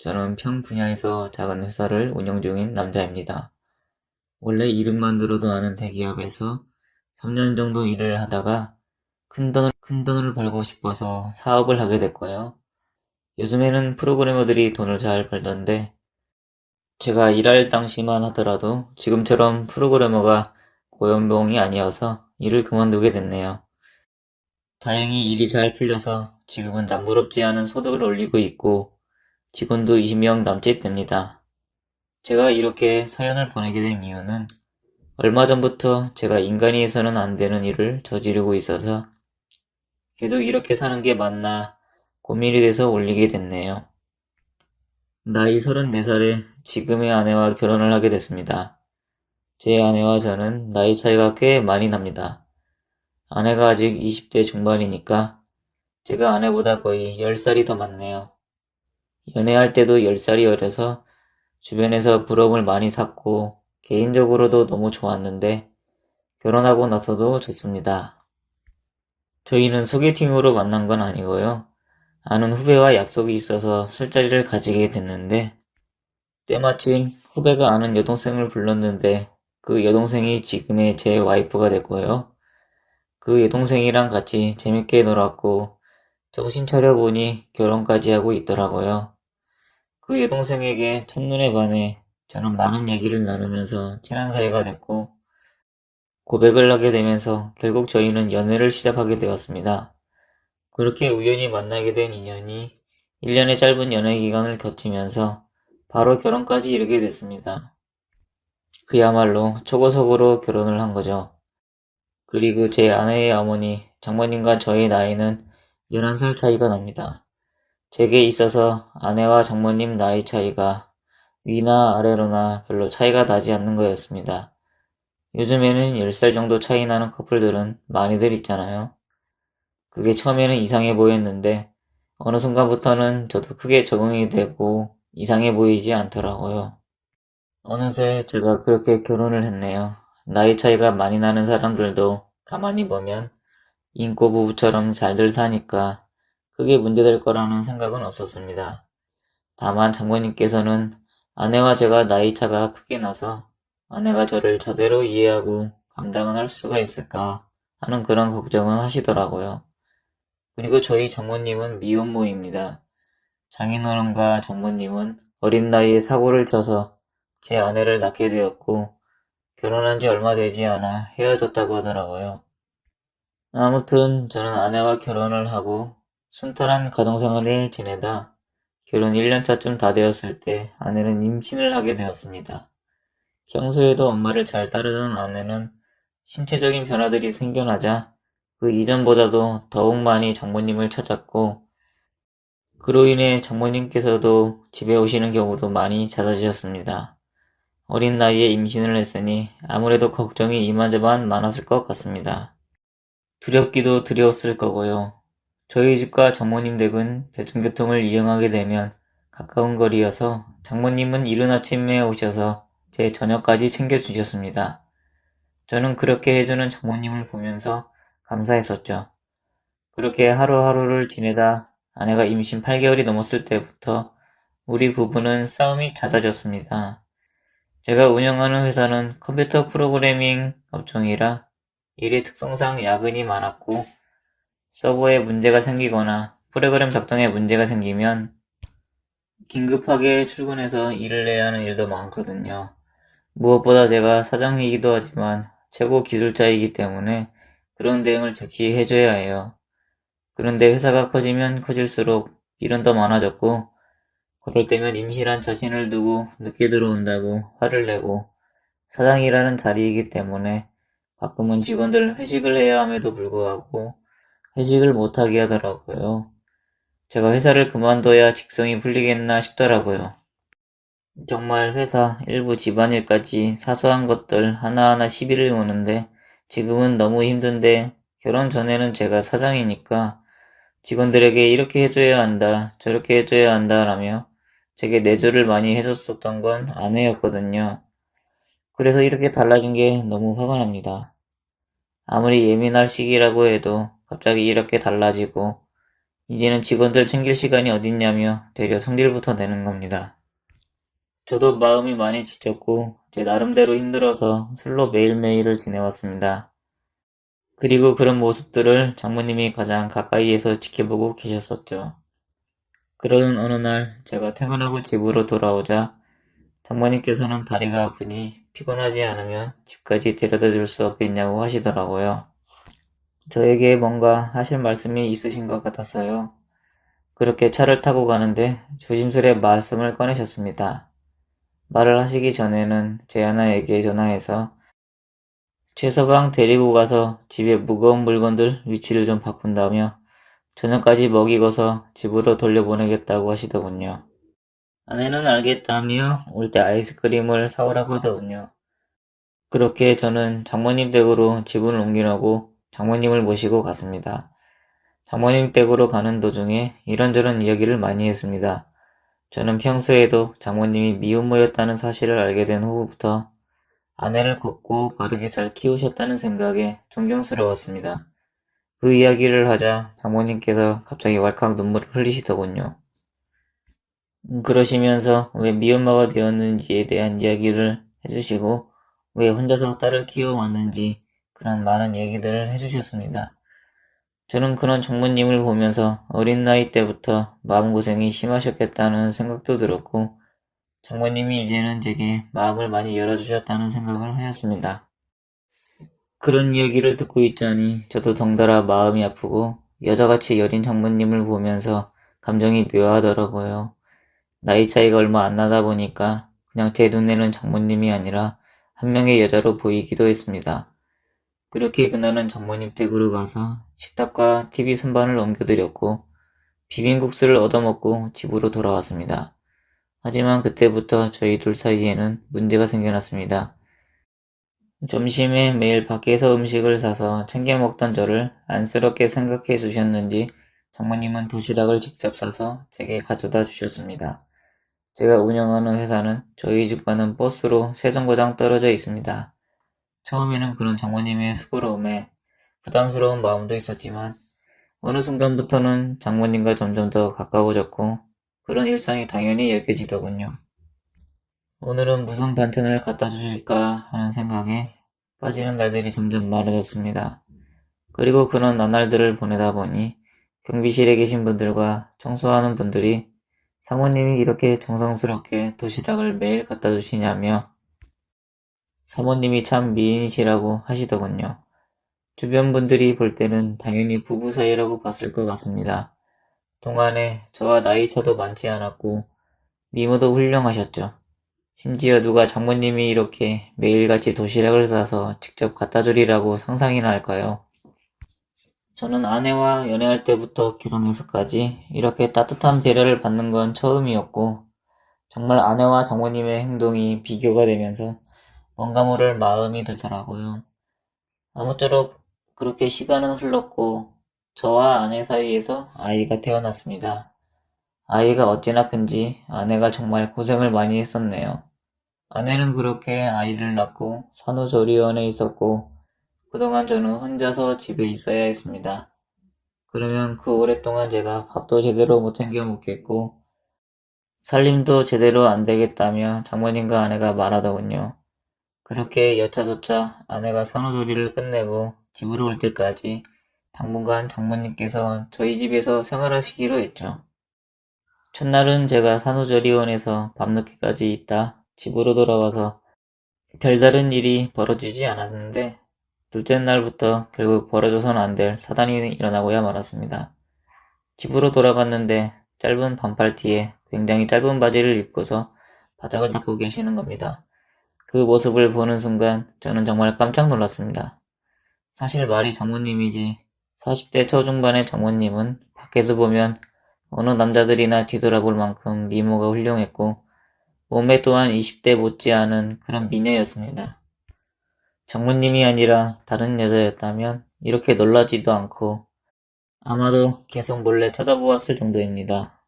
저는 평 분야에서 작은 회사를 운영 중인 남자입니다. 원래 이름만 들어도 아는 대기업에서 3년 정도 일을 하다가 큰 돈을, 큰 돈을 벌고 싶어서 사업을 하게 됐고요. 요즘에는 프로그래머들이 돈을 잘 벌던데 제가 일할 당시만 하더라도 지금처럼 프로그래머가 고연봉이 아니어서 일을 그만두게 됐네요. 다행히 일이 잘 풀려서 지금은 남부럽지 않은 소득을 올리고 있고 직원도 20명 남짓 됩니다. 제가 이렇게 사연을 보내게 된 이유는 얼마 전부터 제가 인간이 해서는 안 되는 일을 저지르고 있어서 계속 이렇게 사는 게 맞나 고민이 돼서 올리게 됐네요. 나이 34살에 지금의 아내와 결혼을 하게 됐습니다. 제 아내와 저는 나이 차이가 꽤 많이 납니다. 아내가 아직 20대 중반이니까 제가 아내보다 거의 10살이 더 많네요. 연애할 때도 10살이 어려서 주변에서 부러움을 많이 샀고 개인적으로도 너무 좋았는데 결혼하고 나서도 좋습니다. 저희는 소개팅으로 만난 건 아니고요. 아는 후배와 약속이 있어서 술자리를 가지게 됐는데 때마침 후배가 아는 여동생을 불렀는데 그 여동생이 지금의 제 와이프가 됐고요. 그 여동생이랑 같이 재밌게 놀았고 정신 차려보니 결혼까지 하고 있더라고요. 그 여동생에게 첫눈에 반해 저는 많은 얘기를 나누면서 친한 사이가 됐고 고백을 하게 되면서 결국 저희는 연애를 시작하게 되었습니다. 그렇게 우연히 만나게 된 인연이 1년의 짧은 연애 기간을 거치면서 바로 결혼까지 이르게 됐습니다. 그야말로 초고속으로 결혼을 한 거죠. 그리고 제 아내의 어머니, 장모님과 저의 나이는 11살 차이가 납니다. 제게 있어서 아내와 장모님 나이 차이가 위나 아래로나 별로 차이가 나지 않는 거였습니다. 요즘에는 10살 정도 차이 나는 커플들은 많이들 있잖아요. 그게 처음에는 이상해 보였는데 어느 순간부터는 저도 크게 적응이 되고 이상해 보이지 않더라고요. 어느새 제가 그렇게 결혼을 했네요. 나이 차이가 많이 나는 사람들도 가만히 보면 인고 부부처럼 잘들 사니까 크게 문제될 거라는 생각은 없었습니다. 다만 장모님께서는 아내와 제가 나이 차가 크게 나서 아내가 저를 저대로 이해하고 감당은 할 수가 있을까 하는 그런 걱정은 하시더라고요. 그리고 저희 장모님은 미혼모입니다. 장인어른과 장모님은 어린 나이에 사고를 쳐서 제 아내를 낳게 되었고 결혼한 지 얼마 되지 않아 헤어졌다고 하더라고요. 아무튼 저는 아내와 결혼을 하고 순탄한 가정생활을 지내다 결혼 1년차쯤 다 되었을 때 아내는 임신을 하게 되었습니다. 평소에도 엄마를 잘 따르던 아내는 신체적인 변화들이 생겨나자 그 이전보다도 더욱 많이 장모님을 찾았고 그로 인해 장모님께서도 집에 오시는 경우도 많이 잦아지셨습니다. 어린 나이에 임신을 했으니 아무래도 걱정이 이만저만 많았을 것 같습니다. 두렵기도 두려웠을 거고요. 저희 집과 장모님 댁은 대중교통을 이용하게 되면 가까운 거리여서 장모님은 이른 아침에 오셔서 제 저녁까지 챙겨주셨습니다. 저는 그렇게 해주는 장모님을 보면서 감사했었죠. 그렇게 하루하루를 지내다 아내가 임신 8개월이 넘었을 때부터 우리 부부는 싸움이 잦아졌습니다. 제가 운영하는 회사는 컴퓨터 프로그래밍 업종이라 일의 특성상 야근이 많았고 서버에 문제가 생기거나 프로그램 작동에 문제가 생기면 긴급하게 출근해서 일을 해야 하는 일도 많거든요. 무엇보다 제가 사장이기도 하지만 최고 기술자이기 때문에 그런 대응을 즉시 해줘야 해요. 그런데 회사가 커지면 커질수록 일은 더 많아졌고 그럴 때면 임신한 자신을 두고 늦게 들어온다고 화를 내고 사장이라는 자리이기 때문에 가끔은 직원들 회식을 해야 함에도 불구하고 회식을 못하게 하더라고요. 제가 회사를 그만둬야 직성이 풀리겠나 싶더라고요. 정말 회사, 일부 집안일까지 사소한 것들 하나하나 시비를 거는데 지금은 너무 힘든데 결혼 전에는 제가 사장이니까 직원들에게 이렇게 해줘야 한다, 저렇게 해줘야 한다 라며 제게 내조를 많이 해줬었던 건 아내였거든요. 그래서 이렇게 달라진 게 너무 화가 납니다. 아무리 예민할 시기라고 해도 갑자기 이렇게 달라지고 이제는 직원들 챙길 시간이 어딨냐며 되려 성질부터 내는 겁니다. 저도 마음이 많이 지쳤고 제 나름대로 힘들어서 술로 매일매일을 지내왔습니다. 그리고 그런 모습들을 장모님이 가장 가까이에서 지켜보고 계셨었죠. 그러는 어느 날 제가 퇴근하고 집으로 돌아오자 장모님께서는 다리가 아프니 피곤하지 않으면 집까지 데려다 줄 수 없겠냐고 하시더라고요. 저에게 뭔가 하실 말씀이 있으신 것 같았어요. 그렇게 차를 타고 가는데 조심스레 말씀을 꺼내셨습니다. 말을 하시기 전에는 제아나에게 전화해서 최서방 데리고 가서 집에 무거운 물건들 위치를 좀 바꾼다며 저녁까지 먹이고서 집으로 돌려보내겠다고 하시더군요. 아내는 알겠다며 올 때 아이스크림을 사오라고 하더군요. 그렇게 저는 장모님 댁으로 집을 옮기려고 장모님을 모시고 갔습니다. 장모님 댁으로 가는 도중에 이런저런 이야기를 많이 했습니다. 저는 평소에도 장모님이 미혼모였다는 사실을 알게 된 후부터 아내를 곱고 바르게 잘 키우셨다는 생각에 존경스러웠습니다. 그 이야기를 하자 장모님께서 갑자기 왈칵 눈물을 흘리시더군요. 음, 그러시면서 왜 미혼모가 되었는지에 대한 이야기를 해주시고 왜 혼자서 딸을 키워왔는지 그런 많은 얘기들을 해주셨습니다. 저는 그런 장모님을 보면서 어린 나이 때부터 마음고생이 심하셨겠다는 생각도 들었고 장모님이 이제는 제게 마음을 많이 열어주셨다는 생각을 하였습니다. 그런 이야기를 듣고 있자니 저도 덩달아 마음이 아프고 여자같이 여린 장모님을 보면서 감정이 묘하더라고요. 나이 차이가 얼마 안 나다 보니까 그냥 제 눈에는 장모님이 아니라 한 명의 여자로 보이기도 했습니다. 그렇게 그날은 장모님 댁으로 가서 식탁과 TV 선반을 옮겨드렸고 비빔국수를 얻어먹고 집으로 돌아왔습니다. 하지만 그때부터 저희 둘 사이에는 문제가 생겨났습니다. 점심에 매일 밖에서 음식을 사서 챙겨 먹던 저를 안쓰럽게 생각해 주셨는지 장모님은 도시락을 직접 사서 제게 가져다 주셨습니다. 제가 운영하는 회사는 저희 집과는 버스로 세 정거장 떨어져 있습니다. 처음에는 그런 장모님의 수고로움에 부담스러운 마음도 있었지만 어느 순간부터는 장모님과 점점 더 가까워졌고 그런 일상이 당연히 여겨지더군요. 오늘은 무슨 반찬을 갖다 주실까 하는 생각에 빠지는 날들이 점점 많아졌습니다. 그리고 그런 나날들을 보내다 보니 경비실에 계신 분들과 청소하는 분들이 사모님이 이렇게 정성스럽게 도시락을 매일 갖다 주시냐며 사모님이 참 미인이시라고 하시더군요. 주변 분들이 볼 때는 당연히 부부 사이라고 봤을 것 같습니다. 동안에 저와 나이 차도 많지 않았고 미모도 훌륭하셨죠. 심지어 누가 장모님이 이렇게 매일같이 도시락을 싸서 직접 갖다 주리라고 상상이나 할까요? 저는 아내와 연애할 때부터 결혼해서까지 이렇게 따뜻한 배려를 받는 건 처음이었고 정말 아내와 장모님의 행동이 비교가 되면서 뭔가 모를 마음이 들더라고요. 아무쪼록 그렇게 시간은 흘렀고 저와 아내 사이에서 아이가 태어났습니다. 아이가 어찌나 큰지 아내가 정말 고생을 많이 했었네요. 아내는 그렇게 아이를 낳고 산후조리원에 있었고 그동안 저는 혼자서 집에 있어야 했습니다. 그러면 그 오랫동안 제가 밥도 제대로 못 챙겨 먹겠고 살림도 제대로 안 되겠다며 장모님과 아내가 말하더군요. 그렇게 여차저차 아내가 산후조리를 끝내고 집으로 올 때까지 당분간 장모님께서 저희 집에서 생활하시기로 했죠. 첫날은 제가 산후조리원에서 밤늦게까지 있다 집으로 돌아와서 별다른 일이 벌어지지 않았는데 둘째 날부터 결국 벌어져서는 안될 사단이 일어나고야 말았습니다. 집으로 돌아갔는데 짧은 반팔 티에 굉장히 짧은 바지를 입고서 바닥을 닦고 계시는 겁니다. 그 모습을 보는 순간 저는 정말 깜짝 놀랐습니다. 사실 말이 장모님이지 40대 초중반의 장모님은 밖에서 보면 어느 남자들이나 뒤돌아볼 만큼 미모가 훌륭했고 몸매 또한 20대 못지않은 그런 미녀였습니다. 장모님이 아니라 다른 여자였다면 이렇게 놀라지도 않고 아마도 계속 몰래 쳐다보았을 정도입니다.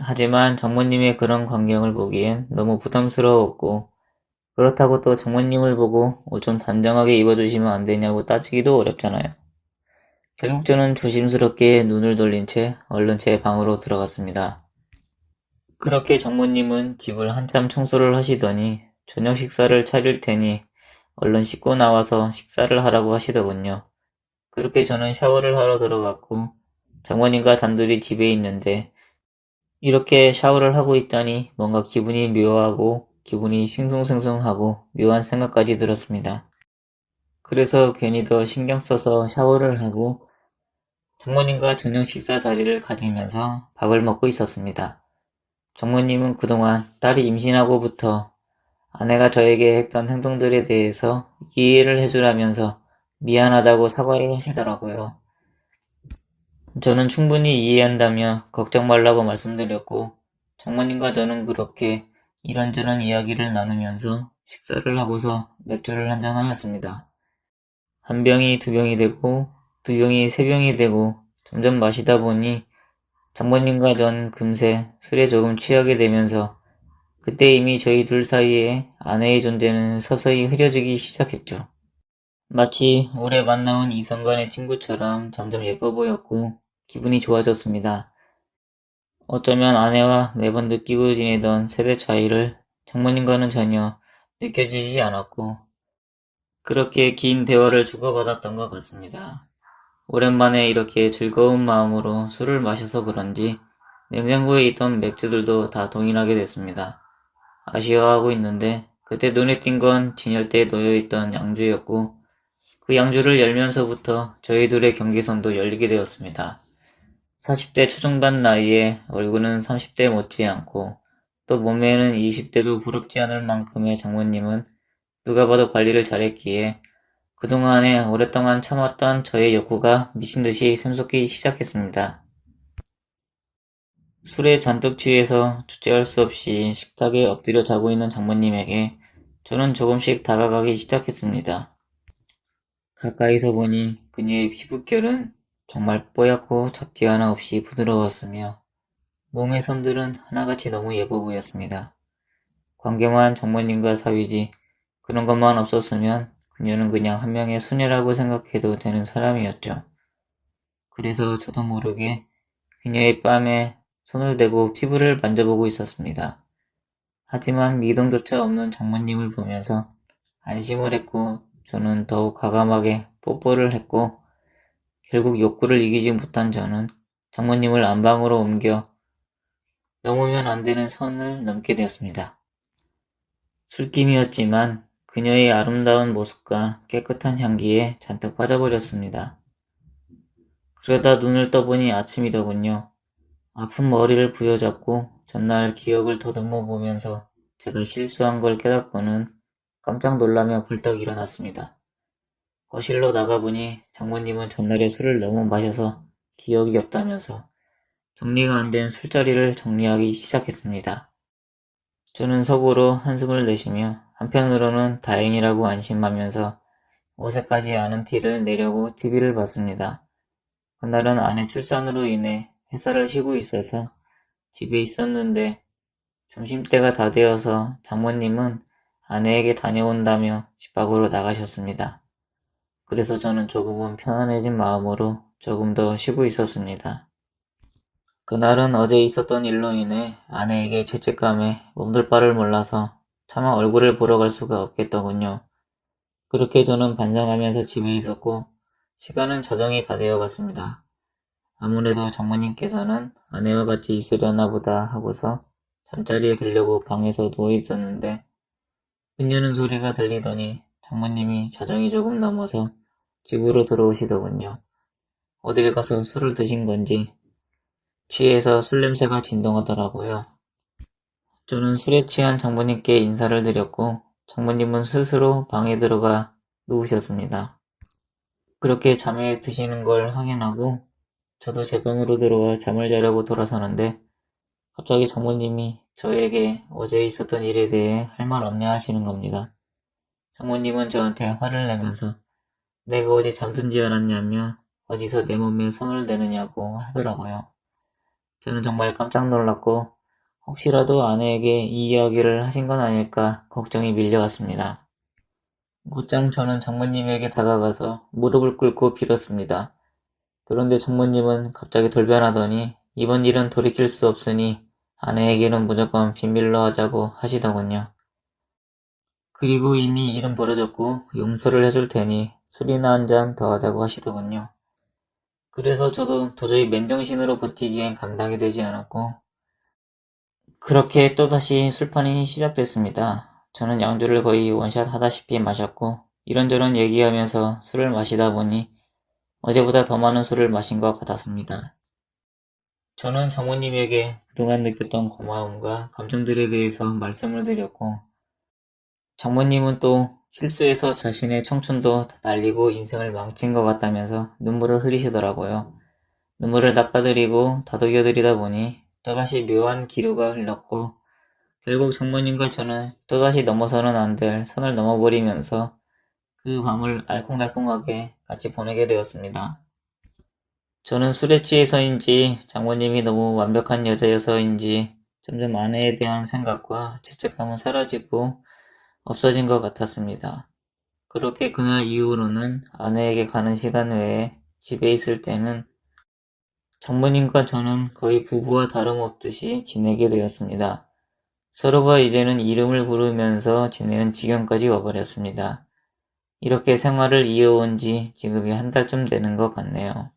하지만 장모님의 그런 광경을 보기엔 너무 부담스러웠고 그렇다고 또 장모님을 보고 옷 좀 단정하게 입어주시면 안 되냐고 따지기도 어렵잖아요. 결국 저는 조심스럽게 눈을 돌린 채 얼른 제 방으로 들어갔습니다. 그렇게 장모님은 집을 한참 청소를 하시더니 저녁 식사를 차릴 테니 얼른 씻고 나와서 식사를 하라고 하시더군요. 그렇게 저는 샤워를 하러 들어갔고 장모님과 단둘이 집에 있는데 이렇게 샤워를 하고 있다니 뭔가 기분이 묘하고 기분이 싱숭생숭하고 묘한 생각까지 들었습니다. 그래서 괜히 더 신경 써서 샤워를 하고 장모님과 저녁 식사 자리를 가지면서 밥을 먹고 있었습니다. 장모님은 그동안 딸이 임신하고부터 아내가 저에게 했던 행동들에 대해서 이해를 해주라면서 미안하다고 사과를 하시더라고요. 저는 충분히 이해한다며 걱정 말라고 말씀드렸고 장모님과 저는 그렇게 이런저런 이야기를 나누면서 식사를 하고서 맥주를 한잔 하였습니다. 한 병이 두 병이 되고 두 병이 세 병이 되고 점점 마시다 보니 장모님과 전 금세 술에 조금 취하게 되면서 그때 이미 저희 둘 사이에 아내의 존재는 서서히 흐려지기 시작했죠. 마치 오래 만나온 이성 간의 친구처럼 점점 예뻐 보였고 기분이 좋아졌습니다. 어쩌면 아내와 매번 느끼고 지내던 세대 차이를 장모님과는 전혀 느껴지지 않았고 그렇게 긴 대화를 주고받았던 것 같습니다. 오랜만에 이렇게 즐거운 마음으로 술을 마셔서 그런지 냉장고에 있던 맥주들도 다 동일하게 됐습니다. 아쉬워하고 있는데 그때 눈에 띈 건 진열대에 놓여있던 양주였고 그 양주를 열면서부터 저희 둘의 경계선도 열리게 되었습니다. 40대 초중반 나이에 얼굴은 30대 못지않고 또 몸매는 20대도 부럽지 않을 만큼의 장모님은 누가 봐도 관리를 잘했기에 그동안에 오랫동안 참았던 저의 욕구가 미친듯이 샘솟기 시작했습니다. 술에 잔뜩 취해서 주체할 수 없이 식탁에 엎드려 자고 있는 장모님에게 저는 조금씩 다가가기 시작했습니다. 가까이서 보니 그녀의 피부결은 정말 뽀얗고 잡티 하나 없이 부드러웠으며 몸의 선들은 하나같이 너무 예뻐 보였습니다. 관계만 장모님과 사위지 그런 것만 없었으면 그녀는 그냥 한 명의 소녀라고 생각해도 되는 사람이었죠. 그래서 저도 모르게 그녀의 뺨에 손을 대고 피부를 만져보고 있었습니다. 하지만 미동조차 없는 장모님을 보면서 안심을 했고 저는 더욱 과감하게 뽀뽀를 했고 결국 욕구를 이기지 못한 저는 장모님을 안방으로 옮겨 넘으면 안 되는 선을 넘게 되었습니다. 술김이었지만 그녀의 아름다운 모습과 깨끗한 향기에 잔뜩 빠져버렸습니다. 그러다 눈을 떠보니 아침이더군요. 아픈 머리를 부여잡고 전날 기억을 더듬어 보면서 제가 실수한 걸 깨닫고는 깜짝 놀라며 벌떡 일어났습니다. 거실로 나가보니 장모님은 전날에 술을 너무 마셔서 기억이 없다면서 정리가 안 된 술자리를 정리하기 시작했습니다. 저는 속으로 한숨을 내쉬며 한편으로는 다행이라고 안심하면서 어색하지 않은 티를 내려고 TV를 봤습니다. 그날은 아내 출산으로 인해 회사를 쉬고 있어서 집에 있었는데 점심때가 다 되어서 장모님은 아내에게 다녀온다며 집 밖으로 나가셨습니다. 그래서 저는 조금은 편안해진 마음으로 조금 더 쉬고 있었습니다. 그날은 어제 있었던 일로 인해 아내에게 죄책감에 몸둘 바를 몰라서 차마 얼굴을 보러 갈 수가 없겠더군요. 그렇게 저는 반성하면서 집에 있었고 시간은 자정이 다 되어 갔습니다. 아무래도 장모님께서는 아내와 같이 있으려나 보다 하고서 잠자리에 들려고 방에서 누워 있었는데 문 여는 소리가 들리더니 장모님이 자정이 조금 넘어서 집으로 들어오시더군요. 어딜 가서 술을 드신 건지 취해서 술 냄새가 진동하더라고요. 저는 술에 취한 장모님께 인사를 드렸고 장모님은 스스로 방에 들어가 누우셨습니다. 그렇게 잠에 드시는 걸 확인하고 저도 제 방으로 들어와 잠을 자려고 돌아서는데 갑자기 장모님이 저에게 어제 있었던 일에 대해 할 말 없냐 하시는 겁니다. 장모님은 저한테 화를 내면서 내가 어제 잠든 지 알았냐며 어디서 내 몸에 손을 대느냐고 하더라고요. 저는 정말 깜짝 놀랐고 혹시라도 아내에게 이 이야기를 하신 건 아닐까 걱정이 밀려왔습니다. 곧장 저는 장모님에게 다가가서 무릎을 꿇고 빌었습니다. 그런데 장모님은 갑자기 돌변하더니 이번 일은 돌이킬 수 없으니 아내에게는 무조건 비밀로 하자고 하시더군요. 그리고 이미 일은 벌어졌고 용서를 해줄 테니 술이나 한 잔 더 하자고 하시더군요. 그래서 저도 도저히 맨정신으로 버티기엔 감당이 되지 않았고 그렇게 또다시 술판이 시작됐습니다. 저는 양주를 거의 원샷 하다시피 마셨고 이런저런 얘기하면서 술을 마시다 보니 어제보다 더 많은 술을 마신 것 같았습니다. 저는 장모님에게 그동안 느꼈던 고마움과 감정들에 대해서 말씀을 드렸고 장모님은 또 실수해서 자신의 청춘도 다 날리고 인생을 망친 것 같다면서 눈물을 흘리시더라고요. 눈물을 닦아드리고 다독여드리다 보니 또다시 묘한 기류가 흘렀고 결국 장모님과 저는 또다시 넘어서는 안 될 선을 넘어버리면서 그 밤을 알콩달콩하게 같이 보내게 되었습니다. 저는 술에 취해서인지 장모님이 너무 완벽한 여자여서인지 점점 아내에 대한 생각과 죄책감은 사라지고 없어진 것 같았습니다. 그렇게 그날 이후로는 아내에게 가는 시간 외에 집에 있을 때는 장모님과 저는 거의 부부와 다름없듯이 지내게 되었습니다. 서로가 이제는 이름을 부르면서 지내는 지경까지 와버렸습니다. 이렇게 생활을 이어온 지 지금이 한 달쯤 되는 것 같네요.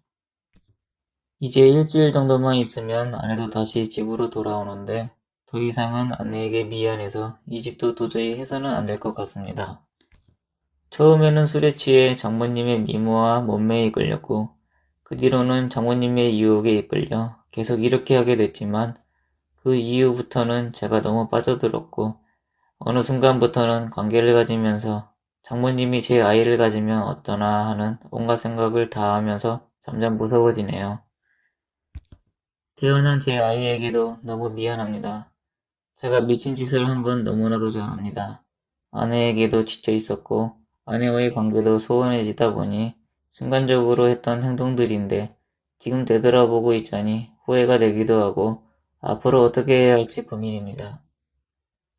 이제 일주일 정도만 있으면 아내도 다시 집으로 돌아오는데 더 이상은 아내에게 미안해서 이 집도 도저히 해서는 안 될 것 같습니다. 처음에는 술에 취해 장모님의 미모와 몸매에 이끌렸고 그 뒤로는 장모님의 유혹에 이끌려 계속 이렇게 하게 됐지만 그 이후부터는 제가 너무 빠져들었고 어느 순간부터는 관계를 가지면서 장모님이 제 아이를 가지면 어떠나 하는 온갖 생각을 다 하면서 점점 무서워지네요. 태어난 제 아이에게도 너무 미안합니다. 제가 미친 짓을 한 건 너무나도 잘 압니다. 아내에게도 지쳐 있었고 아내와의 관계도 소원해지다 보니 순간적으로 했던 행동들인데 지금 되돌아보고 있자니 후회가 되기도 하고 앞으로 어떻게 해야 할지 고민입니다.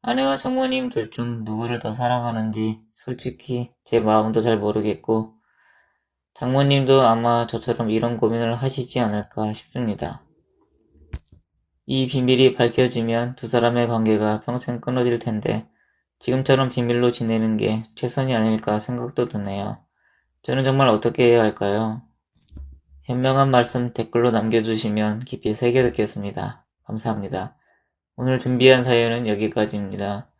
아내와 장모님 둘 중 누구를 더 사랑하는지 솔직히 제 마음도 잘 모르겠고 장모님도 아마 저처럼 이런 고민을 하시지 않을까 싶습니다. 이 비밀이 밝혀지면 두 사람의 관계가 평생 끊어질 텐데 지금처럼 비밀로 지내는 게 최선이 아닐까 생각도 드네요. 저는 정말 어떻게 해야 할까요? 현명한 말씀 댓글로 남겨주시면 깊이 새겨 듣겠습니다. 감사합니다. 오늘 준비한 사연은 여기까지입니다.